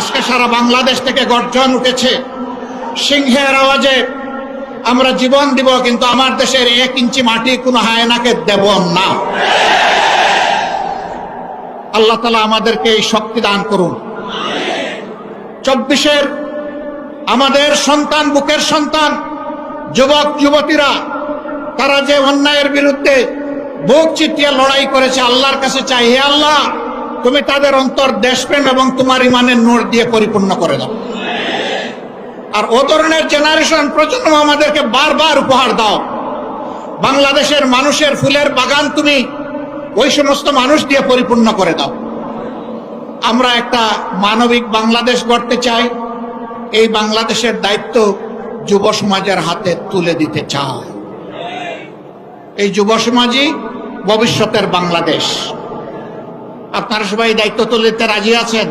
আজকে সারা বাংলাদেশ থেকে গর্জন উঠেছে। সিংহের আওয়াজে আমরা জীবন দিব, কিন্তু আমার দেশের এক ইঞ্চি মাটি কোনো হায়নাকে দেব না। আল্লাহ তালা আমাদেরকে এই শক্তি দান করুন। চব্বিশের আমাদের সন্তান, বুকের সন্তান, যুবক, যুবতীরা, তারা যে অন্যায়ের বিরুদ্ধে বুক চিটিয়ে লড়াই করেছে, আল্লাহর কাছে চাই। হে আল্লাহ তুমি তাদের অন্তর দেশপ্রেম এবং তোমার ইমানের নোট দিয়ে পরিপূর্ণ করে দাও। আর ও ধরনের জেনারেশন প্রজন্ম আমাদেরকে বারবার উপহার দাও। বাংলাদেশের মানুষের ফুলের বাগান তুমি ওই সমস্ত মানুষ দিয়ে পরিপূর্ণ করে দাও। আমরা একটা মানবিক বাংলাদেশ গড়তে চাই। এই বাংলাদেশের দায়িত্ব যুব সমাজের হাতে তুলে দিতে চাই। এই যুব সমাজই ভবিষ্যতের বাংলাদেশ। আপনারা সবাই দায়িত্ব তুলে দিতে রাজি আছেন?